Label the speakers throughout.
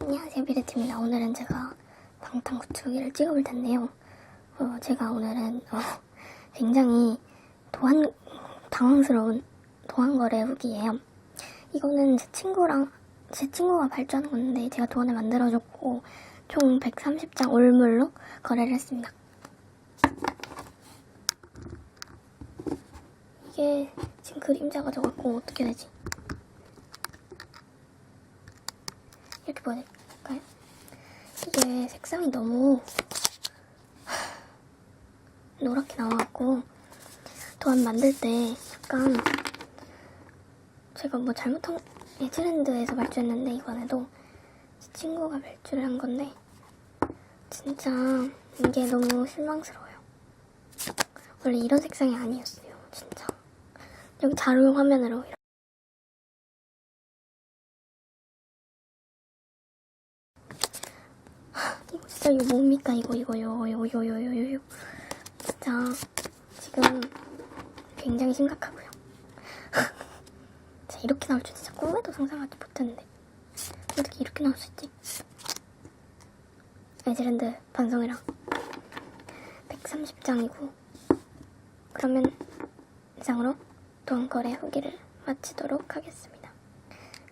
Speaker 1: 안녕하세요 비르트입니다. 오늘은 제가 방탄구축기를 찍어볼 텐데요. 어, 제가 오늘은 어, 굉장히 도안 당황스러운 도안거래 후기예요. 이거는 제 친구랑 제 친구가 발주한 건데 제가 도안을 만들어줬고 총 130장 올물로 거래를 했습니다. 이게 지금 그림자가 져갖고 어떻게 되지? 이렇게 보여드릴까요? 이게 색상이 너무 노랗게 나와갖고 도안 만들 때 약간 제가 뭐 잘못한 에즈랜드에서 발주했는데 이번에도 제 친구가 발주를 한 건데 진짜 이게 너무 실망스러워요. 원래 이런 색상이 아니었어요. 진짜 여기 자료 화면으로 이렇게 진짜 이거 뭡니까 이거 이거 요 이거 이거 이거 이거 진짜 지금 굉장히 심각하고요. 진짜 이렇게 나올 줄 진짜 꿈에도 상상하지 못했는데 어떻게 이렇게 나올 수 있지? 에즈랜드 반성이랑 130장이고 그러면 이상으로 돈거래 후기를 마치도록 하겠습니다.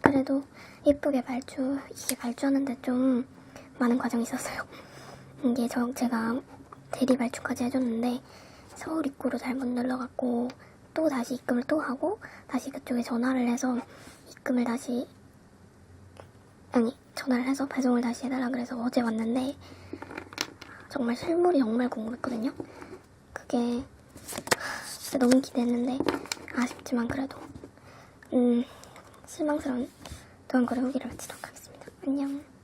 Speaker 1: 그래도 예쁘게 발주 이게 발주하는데 좀 많은 과정이 있었어요. 이게 저 제가 대리 발주까지 해줬는데 서울 입구로 잘못 눌러갖고 또 다시 입금을 또 하고 다시 그쪽에 전화를 해서 입금을 다시 아니 전화를 해서 배송을 다시 해달라 그래서 어제 왔는데 정말 실물이 정말 궁금했거든요. 그게 너무 기대했는데 아쉽지만 그래도 음 실망스러운 도안거래 후기를 마치도록 하겠습니다. 안녕.